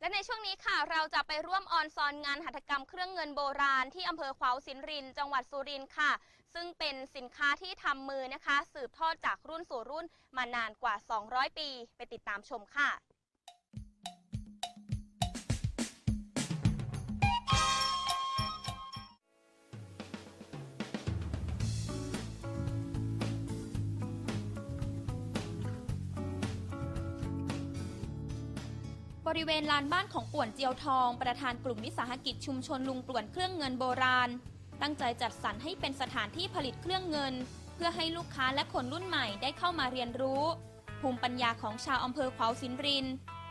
และในช่วงนี้ค่ะเราจะไปร่วมออนซอนงานหัตถกรรมเครื่องเงินโบราณที่อำเภอขวาวสินริน จังหวัดสุรินทร์ค่ะ ซึ่งเป็นสินค้าที่ทำมือนะคะ สืบทอดจากรุ่นสู่รุ่นมานานกว่า 200 ปี ไปติดตามชมค่ะ บริเวณลานบ้านของป่วนเจียวทอง ประธานกลุ่มวิสาหกิจชุมชนลุงป่วนเครื่องเงินโบราณ ตั้งใจจัดสรรให้เป็นสถานที่ผลิตเครื่องเงิน เพื่อให้ลูกค้าและคนรุ่นใหม่ได้เข้ามาเรียนรู้ ภูมิปัญญาของชาวอำเภอขวาวสินริน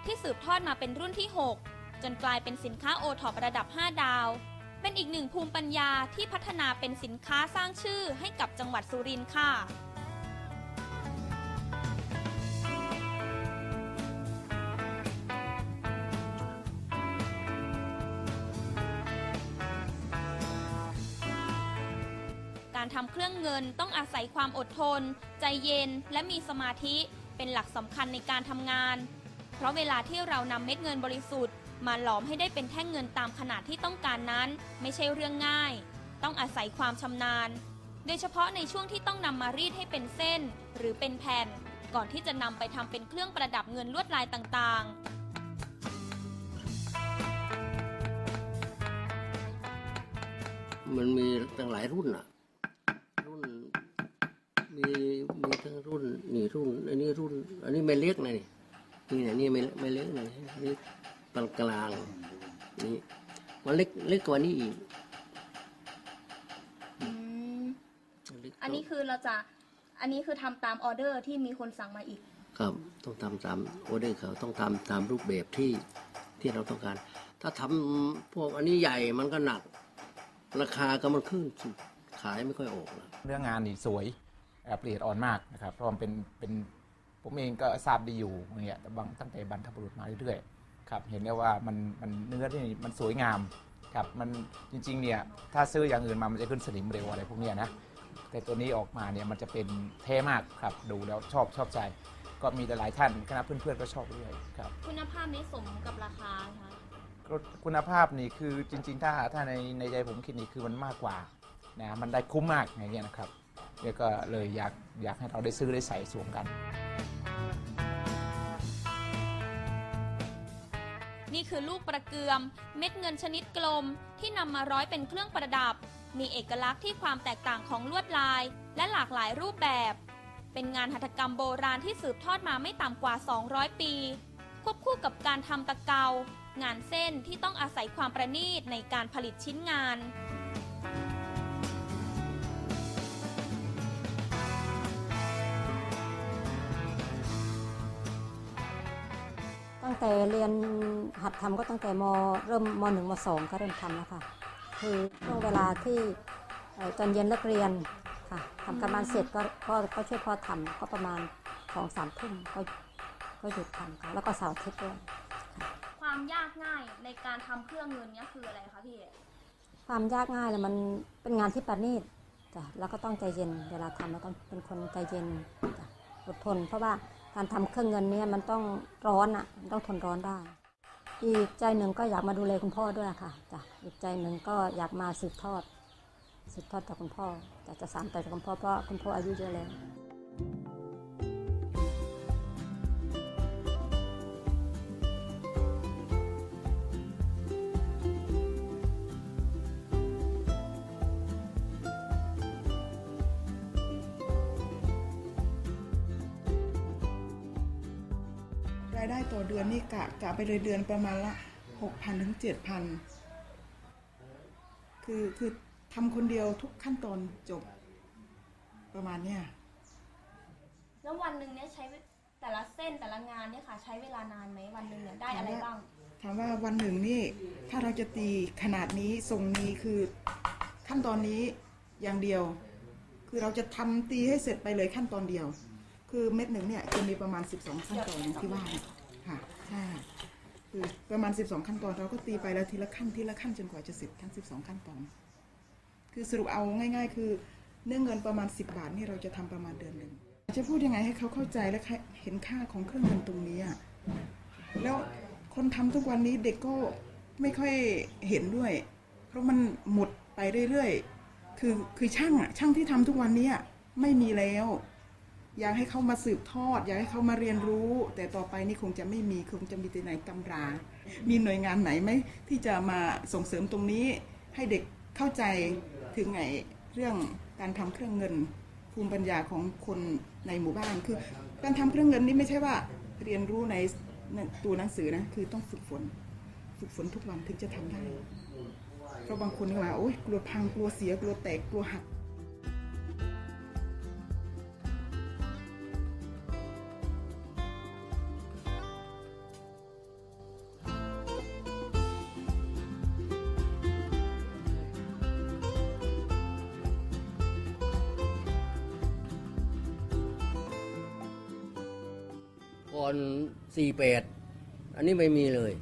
ที่สืบทอดมาเป็นรุ่นที่ 6 จนกลายเป็นสินค้าโอท็อประดับ 5 ดาว เป็นอีกหนึ่งภูมิปัญญาที่พัฒนาเป็นสินค้าสร้างชื่อให้กับจังหวัดสุรินทร์ค่ะ การทำเครื่องเงินต้องอาศัยความอดทน ใจเย็น และมีสมาธิเป็นหลักสำคัญในการทำงาน เพราะเวลาที่เรานำเม็ดเงินบริสุทธิ์ มาหลอมให้ได้เป็นแท่งเงินตามขนาดที่ต้องการนั้น ไม่ใช่เรื่องง่าย ต้องอาศัยความชำนาญ โดยเฉพาะในช่วงที่ต้องนำมารีดให้เป็นเส้น หรือเป็นแผ่น ก่อนที่จะนำไปทำเป็นเครื่องประดับเงินลวดลายต่างๆมันมีตั้งหลายรุ่นอะ รุ่นมีมีทั้งรุ่นนี่รุ่น อันนี้รุ่น อันนี้ไม่เล็กนะนี่นี่นะนี่ไม่ไม่เล็กนะอันนี่ปานกลางนี่มันเล็กเล็กกว่านี้อีกเล็กอันนี้คือเราจะ อันนี้คือทำตามออเดอร์ที่มีคนสั่งมาอีก ครับต้องทำตามออเดอร์เขาต้องทำตามรูปแบบที่ที่เราต้องการ ถ้าทำพวกอันนี้ใหญ่มันก็หนัก ราคาก็มันขึ้นสุด ขายไม่ค่อยออกนะเรื่องงานนี่สวยแอบละเอียดอ่อนมากนะครับเพราะมันเป็นเป็นผมเองก็ทราบดีอยู่เนี่ยบางตั้งแต่บรรพบุรุษมาเรื่อยๆครับเห็นได้ว่ามันมันเนื้อที่มันสวยงามครับมันจริงๆเนี่ยถ้าซื้ออย่างอื่นมามันจะขึ้นสนิมเร็วอะไรพวกเนี้ยนะแต่ตัวนี้ออกมาเนี่ยมันจะเป็นเท่มากครับดูแล้วชอบชอบใจ ก็มีหลายๆท่านคณะเพื่อนๆก็ชอบด้วยครับคุณภาพนี้สมกับราคาคะก็คุณภาพนี่คือจริง ๆ ถ้าถ้าในในใจผมคิดนี่คือมันมากกว่า นะมันได้คุ้มมากอย่างเงี้ยนะครับแล้วก็เลยอยากอยากให้เราได้ซื้อได้ใส่สวมกัน นี่คือลูกประเกือม เม็ดเงินชนิดกลมที่นำมาร้อยเป็นเครื่องประดับ มีเอกลักษณ์ที่ความแตกต่างของลวดลาย และหลากหลายรูปแบบ เป็นงานหัตถกรรมโบราณที่สืบทอดมาไม่ต่ำกว่า 200 ปี ควบคู่กับการทำตะเกา งานเส้นที่ต้องอาศัยความประณีตในการผลิตชิ้นงาน ตั้งแต่เรียนหัดทำก็ตั้งแต่มเริ่มมหนึ่งมสองก็เริ่มทำแล้วค่ะ คือช่วงเวลาที่เอ่อตอนเย็นเลิกเรียนค่ะทำการบ้านเสร็จก็ก็ก็ช่วยพ่อทำก็ประมาณสองสามทุ่มก็ก็หยุดทำค่ะแล้วก็เสาร์อาทิตย์ด้วยความยากง่ายในการทำเครื่องเงินเนี้ยคืออะไรคะพี่ความยากง่ายเลยมันเป็นงานที่ประณีตจ้ะแล้วก็ต้องใจเย็นเวลาทำแล้วต้องเป็นคนใจเย็นจ้ะอดทน เพราะว่าการทำเครื่องเงินเนี่ยมันต้องร้อนอะมันต้องทนร้อนได้ อีกใจหนึ่งก็อยากมาดูแลคุณพ่อด้วยค่ะจ้ะอีกใจหนึ่งก็อยากมาสืบทอดสืบทอดจากคุณพ่อจะจะสานต่อจากคุณพ่อเพราะคุณพ่ออายุเยอะแล้วายได้ต่อเดือนนี่กะกะไปเลยเดือนประมาณละหกพันถึงเจ็ดพันคือคือทำคนเดียวทุกขั้นตอนจบประมาณเนี้ยแล้ววันหนึ่งเนี่ยใช้แต่ละเส้นแต่ละงานเนี่ยค่ะ ใช้เวลานานไหมวันหนึ่งเนี่ยได้อะไรบ้าง ถามว่าวันหนึ่งนี่ถ้าเราจะตีขนาดนี้ทรงนี้คือขั้นตอนนี้อย่างเดียว คือเราจะทำตีให้เสร็จไปเลยขั้นตอนเดียว คือเม็ดหนึ่งเนี่ยจะมีประมาณ 12 ขั้นตอนอย่างที่ว่าเนี่ย ค่ะใช่คือประมาณ 12 ขั้นตอนเราก็ตีไปแล้วทีละขั้นทีละขั้นจนกว่าจะเสร็จทั้ง 12 ขั้นตอน คือสรุปเอาง่าย ๆ คือเนื้อเงินประมาณ 10 บาทนี่เราจะทำประมาณเดือนหนึ่งจะพูดยังไงให้เขาเข้าใจและเห็นค่าของเครื่องเงินตรงนี้อะแล้วคนทำทุกวันนี้เด็กก็ไม่ค่อยเห็นด้วย เพราะมันหมดไปเรื่อยๆคือคือช่างอะช่างที่ทำทุกวันนี้อะไม่มีแล้ว อยากให้เขามาสืบทอด อยากให้เขามาเรียนรู้ แต่ต่อไปนี่คงจะไม่มีคงจะมีแต่ในตำรา มีหน่วยงานไหนไหมที่จะมาส่งเสริมตรงนี้ ให้เด็กเข้าใจถึงไงเรื่องการทำเครื่องเงิน ภูมิปัญญาของคนในหมู่บ้านคือ การทำเครื่องเงินนี่ไม่ใช่ว่าเรียนรู้ในตัวหนังสือนะคือต้องฝึกฝนฝึกฝนทุกวันถึงจะทำได้เพราะบางคนนี่ว่าโอ๊ยกลัวพังกลัวเสียกลัวแตกกลัวหัก ก่อนสี่แปดอันนี้ไม่มีเลย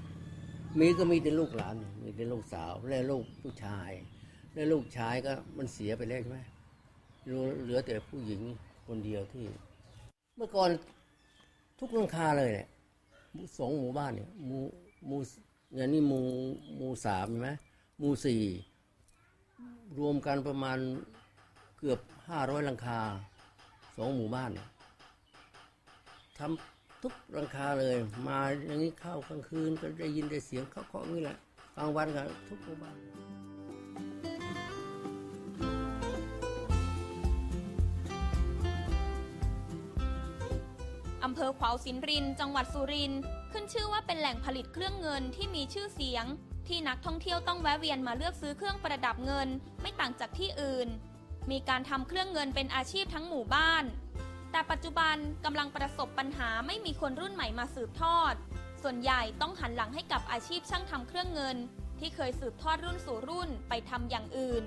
มีก็มีแต่ลูกหลาน มีแต่ลูกสาวและลูกผู้ชาย และลูกชายก็มันเสียไปแล้วใช่ไหมเหลือเหลือแต่ผู้หญิงคนเดียวที่ เมื่อก่อนทุกหลังคาเลยเนี่ยสองหมู่บ้านเนี่ยหมู่หมู่อย่างนี้หมู่หมู่สามใช่ไหมหมู่สี่รวมกันประมาณเกือบห้าร้อยหลังคาสองหมู่บ้านเนี่ยทำ ทุกหลังคาเลย มาอย่างนี้เข้ากลางคืนก็ได้ยินแต่เสียงเคาะๆอย่างนี้แหละกลางวันก็ทุกหมู่บ้านอำเภอขวาวสินริน จังหวัดสุรินทร์ขึ้นชื่อว่าเป็นแหล่งผลิตเครื่องเงินที่มีชื่อเสียง ที่นักท่องเที่ยวต้องแวะเวียนมาเลือกซื้อเครื่องประดับเงิน ไม่ต่างจากที่อื่น มีการทำเครื่องเงินเป็นอาชีพทั้งหมู่บ้าน แต่ปัจจุบันกำลังประสบปัญหาไม่มีคนรุ่นใหม่มาสืบทอด ส่วนใหญ่ต้องหันหลังให้กับอาชีพช่างทำเครื่องเงิน ที่เคยสืบทอดรุ่นสู่รุ่นไปทำอย่างอื่น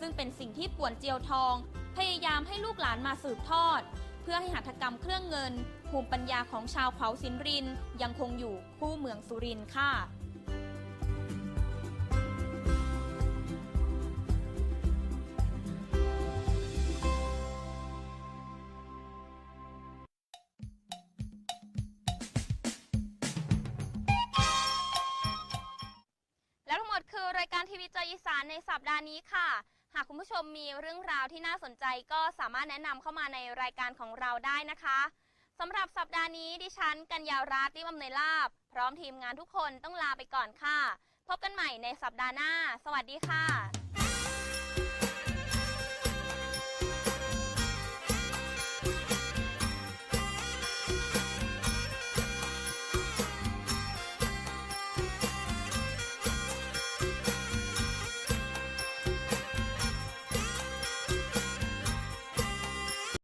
ซึ่งเป็นสิ่งที่ป่วนเจียวทอง พยายามให้ลูกหลานมาสืบทอด เพื่อให้หัตถกรรมเครื่องเงิน ภูมิปัญญาของชาวเขาสินรินยังคงอยู่คู่เมืองสุรินทร์ค่ะและ จอยอีสานในสัปดาห์นี้ค่ะ หากคุณผู้ชมมีเรื่องราวที่น่าสนใจก็สามารถแนะนำเข้ามาในรายการของเราได้นะคะสำหรับสัปดาห์นี้ดิฉันกัญญารัตน์ริบำเนยลาบ พร้อมทีมงานทุกคนต้องลาไปก่อนค่ะ พบกันใหม่ในสัปดาห์หน้า สวัสดีค่ะ